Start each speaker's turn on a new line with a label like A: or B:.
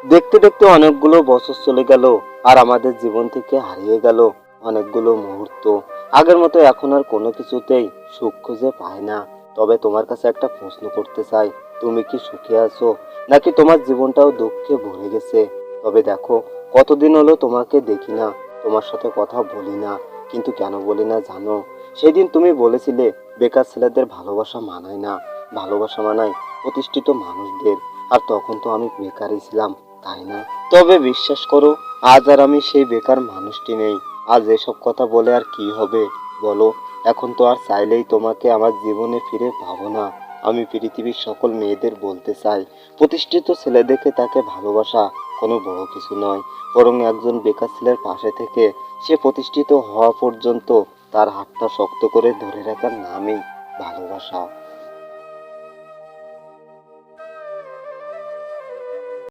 A: দেখতে দেখতে অনেকগুলো বছর চলে গেল আর আমাদের জীবন থেকে হারিয়ে গেল অনেকগুলো মুহূর্ত। আগের মতো এখন আর কোনো কিছুতেই সুখ খুঁজে পায় না। তবে তোমার কাছে একটা প্রশ্ন করতে চাই, তুমি কি সুখে আছো? নাকি তোমার জীবনটাও দুঃখে ভরে গেছে? তবে দেখো, কতদিন হলো তোমাকে দেখি না, তোমার সাথে কথা বলি না, কিন্তু কেন বলি না জানো? সেদিন তুমি বলেছিলে, বেকার ছেলেদের ভালোবাসা মানায় না, ভালোবাসা মানায় প্রতিষ্ঠিত মানুষদের। আর তখন তো আমি বেকারই ছিলাম তাই না? তবে বিশ্বাস করো, আজ আর আমি সেই বেকার মানুষটি নেই। আজ এসব কথা বলে আর কি হবে? বলো, এখন তো আর চাইলেই তোমাকে আমার জীবনে ফিরে পাবো না। আমি পৃথিবীর সকল মেয়েদের বলতে চাই, প্রতিষ্ঠিত ছেলে দেখে তাকে ভালোবাসা কোনো বড় কিছু নয়। বরং একজন বেকার ছেলের পাশে থেকে সে প্রতিষ্ঠিত হওয়া পর্যন্ত তার হাতটা শক্ত করে ধরে রাখার নামই ভালোবাসা।